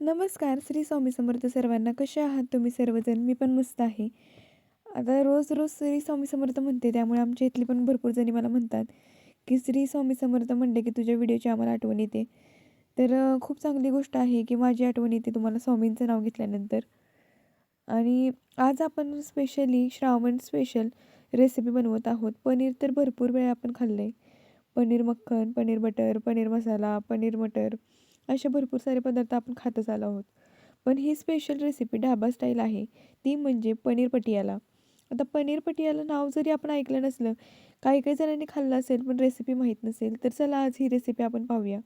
नमस्कार श्री स्वामी समर्थ सर्वांना. कसे आहात तुम्ही सर्वजण? मी पण मस्त आहे. आता रोज रोज श्री स्वामी समर्थ म्हणते त्यामुळे आमच्या इथली पण भरपूर जणी मला म्हणतात की श्री स्वामी समर्थ म्हणले की तुझ्या व्हिडिओची आम्हाला आठवण येते. तर खूप चांगली गोष्ट आहे की माझी आठवण येते तुम्हाला स्वामींचं नाव घेतल्यानंतर. आणि आज आपण स्पेशली श्रावण स्पेशल रेसिपी बनवत आहोत. पनीर तर भरपूर वेळा आपण खाल्लं आहे पनीर मक्खन पनीर बटर पनीर मसाला पनीर मटर असे भरपूर सारे पदार्थ आपण खातच आलो आहोत. पण ही स्पेशल रेसिपी ढाबा स्टाईल आहे. ती म्हणजे पनीर पटियाला. आता पनीर पटियाला नाव जरी आपण ऐकलं नसलं काही काही जणांनी खाल्लं असेल पण रेसिपी माहीत नसेल तर चला आज ही रेसिपी आपण पाहूया.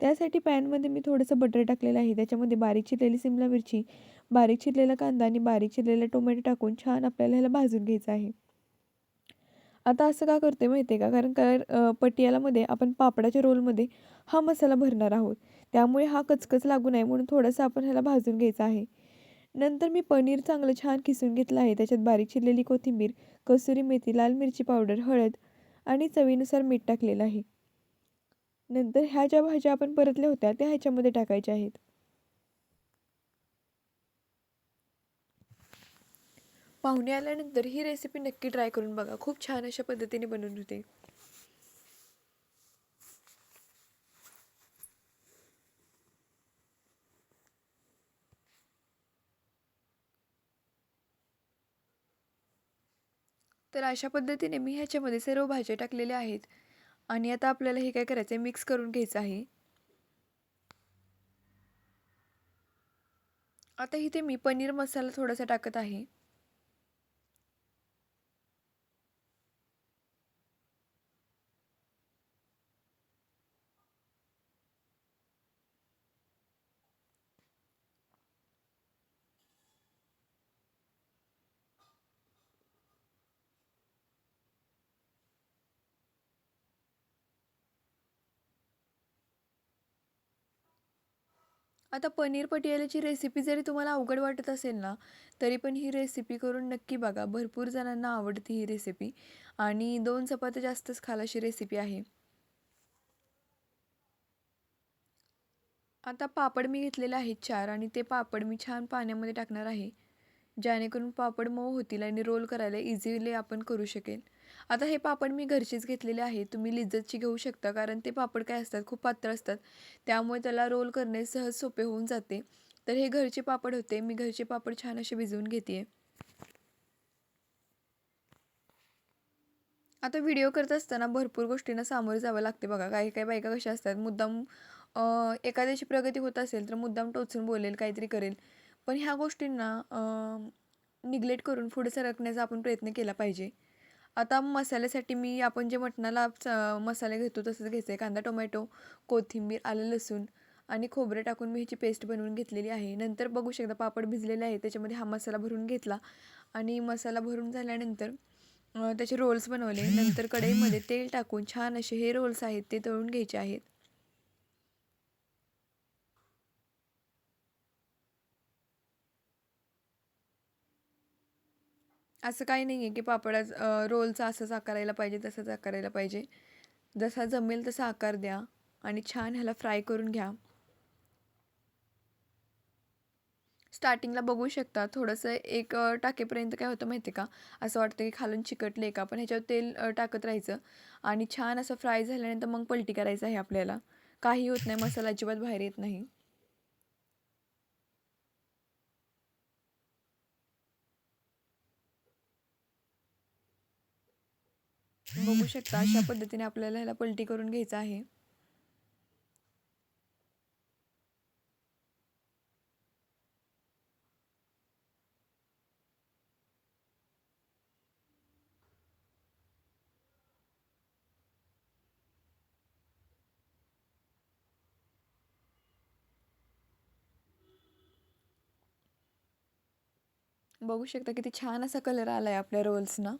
त्यासाठी पॅनमध्ये मी थोडंसं बटर टाकलेलं आहे. त्याच्यामध्ये बारीक चिरलेली सिमला मिरची बारीक चिरलेला कांदा आणि बारीक चिरलेला टोमॅटो टाकून छान आपल्याला ह्याला भाजून घ्यायचं आहे. आता असं का करते माहिती आहे का? कारण काय पटियालामध्ये आपण पापडाच्या रोलमध्ये हा मसाला भरणार आहोत. त्यामुळे हा कचकच लागू नये म्हणून थोडंसं आपण ह्याला भाजून घ्यायचं आहे. नंतर मी पनीर चांगलं छान किसून घेतलं आहे. त्याच्यात बारीक चिरलेली कोथिंबीर कसुरी मेथी लाल मिरची पावडर हळद आणि चवीनुसार मीठ टाकलेलं आहे. नंतर ह्या ज्या भाज्या आपण परतल्या होत्या त्या ह्याच्यामध्ये टाकायच्या आहेत. पाहुणे आल्यानंतर ही रेसिपी नक्की ट्राय करून बघा. खूप छान अशा पद्धतीने बनवून होते. तर अशा पद्धतीने मी ह्याच्यामध्ये सर्व भाज्या टाकलेल्या आहेत. आणि आता आपल्याला हे काय करायचं आहे मिक्स करून घ्यायचं आहे. आता इथे मी पनीर मसाला थोडासा टाकत आहे. आता पनीर पटियाल्याची रेसिपी जरी तुम्हाला अवघड वाटत असेल ना तरी पण ही रेसिपी करून नक्की बघा. भरपूर जणांना आवडते ही रेसिपी आणि दोन चपात्या जास्तच खाल अशी रेसिपी आहे. आता पापड मी घेतलेले आहेत चार आणि ते पापड मी छान पाण्यामध्ये टाकणार आहे. जेणेकरून पापड मऊ होतील आणि रोल करायला इझिली आपण करू शकेल. आता हे पापड मी घरचेच घेतलेले आहे. तुम्ही लिज्जतची घेऊ शकता कारण ते पापड काय असतात खूप पातळ असतात. त्यामुळे त्याला रोल करणे सहज सोपे होऊन जाते. तर हे घरचे पापड होते. मी घरचे पापड छान असे भिजवून घेते आता व्हिडिओ करत असताना भरपूर गोष्टींना सामोरं जावं लागते बघा. काही काही बायका कशा असतात मुद्दाम एखाद्याची प्रगती होत असेल तर मुद्दाम टोचून बोलेल काहीतरी करेल. पण ह्या गोष्टींना निग्लेक्ट करून पुढे सरकण्याचा आपण प्रयत्न केला पाहिजे. आता मसाल्यासाठी मी आपण जे मटणाला मसाले घेतो तसंच घ्यायचं आहे. कांदा टोमॅटो कोथिंबीर आलं लसूण आणि खोबरं टाकून मी ह्याची पेस्ट बनवून घेतलेली आहे. नंतर बघू शकता पापड भिजलेले आहे त्याच्यामध्ये हा मसाला भरून घेतला आणि मसाला भरून झाल्यानंतर त्याचे रोल्स बनवले. नंतर कढईमध्ये तेल टाकून छान असे हे रोल्स आहेत ते तळून घ्यायचे आहेत. असं काही नाही आहे की पापडा रोलचा असंच आकारायला पाहिजे तसंच आकारायला पाहिजे. जसा जमेल तसा आकार द्या आणि छान ह्याला फ्राय करून घ्या. स्टार्टिंगला बघू शकता थोडंसं एक टाकेपर्यंत काय होतं माहिती का? असं वाटतं की खालून चिकटले का पण ह्याच्यावर तेल टाकत राहायचं आणि छान असं फ्राय झाल्यानंतर मग पलटी करायचं आहे आपल्याला. काही होत नाही मसाला अजिबात बाहेर येत नाही. बघू शकता अशा पद्धतीने आपल्याला ह्याला पलटी करून घ्यायचं आहे. बघू शकता किती छान असा कलर आला आहे आपल्या रोल्सना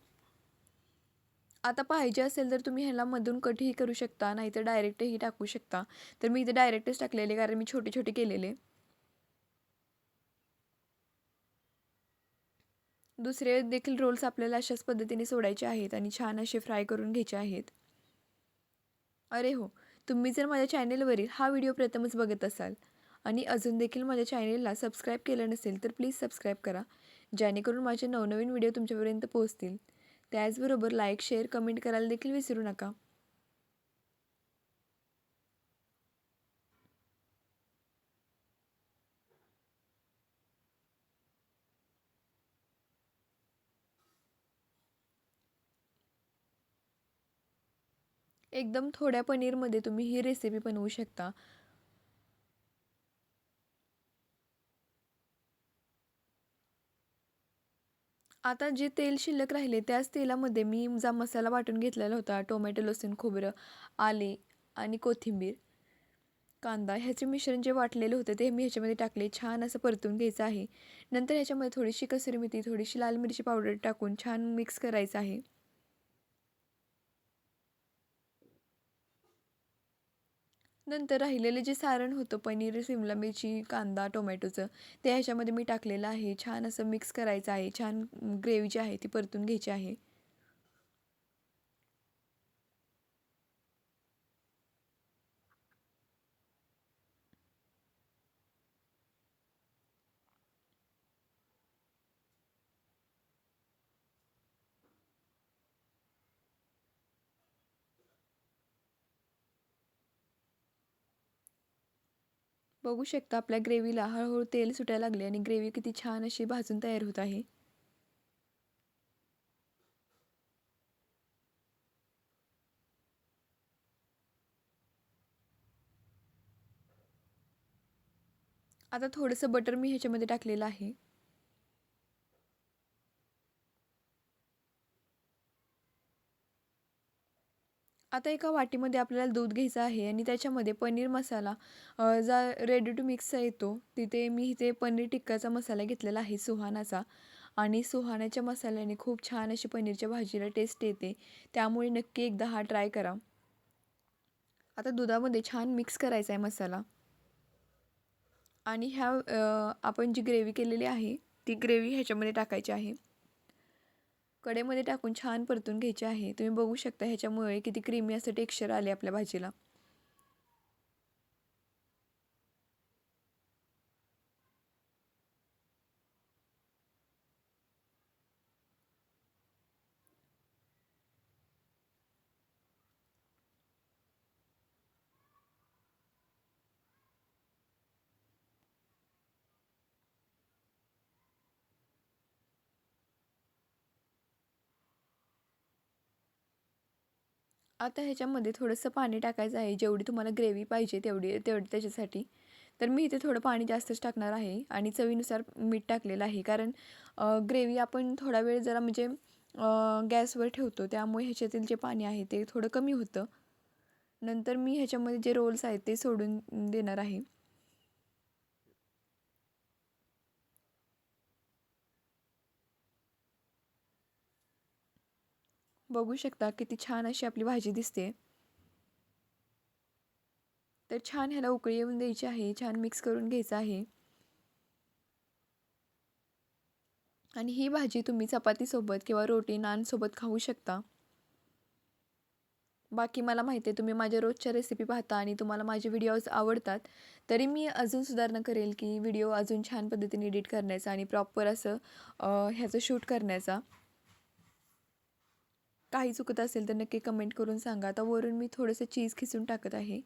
आता पाहिजे असेल तर तुम्ही ह्याला मधून कटही करू शकता नाहीतर डायरेक्टही टाकू शकता. तर मी इथे डायरेक्टच टाकलेले कारण मी छोटे छोटे केलेले. दुसरे देखील रोल्स आपल्याला अशाच पद्धतीने सोडायचे आहेत आणि छान असे फ्राय करून घ्यायचे आहेत. अरे हो तुम्ही जर माझ्या चॅनेलवरील हा व्हिडिओ प्रथमच बघत असाल आणि अजून देखील माझ्या चॅनेलला सबस्क्राईब केलं नसेल तर प्लीज सबस्क्राईब करा जेणेकरून माझे नवनवीन व्हिडिओ तुमच्यापर्यंत पोहोचतील. त्याचबरोबर लाईक शेअर कमेंट करायला देखील विसरू नका. एकदम थोड्या पनीरमध्ये तुम्ही ही रेसिपी बनवू शकता. आता जे तेल शिल्लक राहिले त्याच तेलामध्ये मी जा मसाला वाटून घेतलेला होता. टोमॅटो लसूण खोबरं आले आणि कोथिंबीर कांदा ह्याचे मिश्रण जे वाटलेले होते ते मी ह्याच्यामध्ये टाकले. छान असं परतून घ्यायचं आहे. नंतर ह्याच्यामध्ये थोडीशी कसुरी मेथी थोडीशी लाल मिरची पावडर टाकून छान मिक्स करायचं आहे. नंतर राहिलेले जे सारण होतं पनीर शिमला मिरची कांदा टोमॅटोचं ते ह्याच्यामध्ये मी टाकलेलं आहे. छान असं मिक्स करायचं आहे. छान ग्रेव्ही जी आहे ती परतून घ्यायची आहे. बघू शकता आपल्या ग्रेव्हीला हळूहळू तेल सुटायला लागले आणि ग्रेव्ही किती छान अशी भाजून तयार होत आहे. आता थोडंसं बटर मी ह्याच्यामध्ये टाकलेलं आहे. आता एका वाटीमध्ये आपल्याला दूध घ्यायचं आहे आणि त्याच्यामध्ये पनीर मसाला जा रेडी टू मिक्स येतो. तिथे मी इथे पनीर टिक्काचा मसाला घेतलेला आहे सुहानाचा. आणि सुहानाच्या मसाल्याने खूप छान अशी पनीरच्या भाजीला टेस्ट येते. त्यामुळे नक्की एकदा हा ट्राय करा. आता दुधामध्ये छान मिक्स करायचा आहे मसाला. आणि ह्या आपण जी ग्रेव्ही केलेली आहे ती ग्रेव्ही ह्याच्यामध्ये टाकायची आहे. कडेमध्ये टाकून छान परतून घ्यायचे आहे. तुम्ही बघू शकता ह्याच्यामुळे किती क्रीमी असं टेक्स्चर आले आपल्या भाजीला. आता ह्याच्यामध्ये थोडंसं पाणी टाकायचं आहे. जेवढी तुम्हाला ग्रेव्ही पाहिजे तेवढी तेवढी त्याच्यासाठी. तर मी इथे थोडं पाणी जास्तच टाकणार आहे आणि चवीनुसार मीठ टाकलेलं आहे. कारण ग्रेव्ही आपण थोडा वेळ जरा म्हणजे गॅसवर ठेवतो. त्यामुळे ह्याच्यातील जे पाणी आहे ते थोडं कमी होतं. नंतर मी ह्याच्यामध्ये जे रोल्स आहेत ते सोडून देणार आहे. बघू शकता किती छान अशी आपली भाजी दिसते. तर छान ह्याला उकळी येऊन द्यायची आहे छान मिक्स करून घ्यायचं आहे. आणि ही भाजी तुम्ही चपातीसोबत किंवा रोटी नानसोबत खाऊ शकता. बाकी मला माहिती आहे तुम्ही माझ्या रोजच्या रेसिपी पाहता आणि तुम्हाला माझे व्हिडिओज आवडतात. तरी मी अजून सुधारणा करेल की व्हिडिओ अजून छान पद्धतीने एडिट करण्याचा आणि प्रॉपर असं ह्याचं शूट करण्याचा. काही चुकत असेल तर नक्की कमेंट करून सांगा. आता वरून मी थोडंसं चीज खिसून टाकत आहे.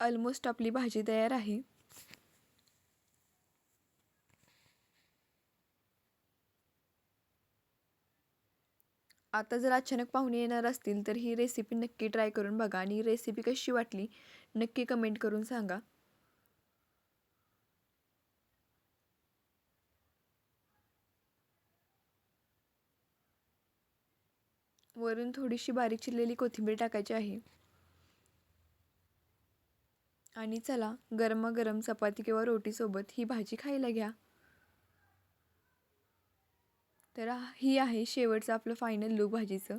ऑलमोस्ट आपली भाजी तयार आहे. आता जर अचानक पाहुणे येणार असतील तर ही रेसिपी नक्की ट्राय करून बघा आणि रेसिपी कशी वाटली नक्की कमेंट करून सांगा. वरून थोडीशी बारीक चिरलेली कोथिंबीर टाकायची आहे. आणि चला गरमागरम चपाती किंवा रोटीसोबत ही भाजी खायला घ्या. तर ही आहे शेवटचं आपलं फायनल लूक भाजीचं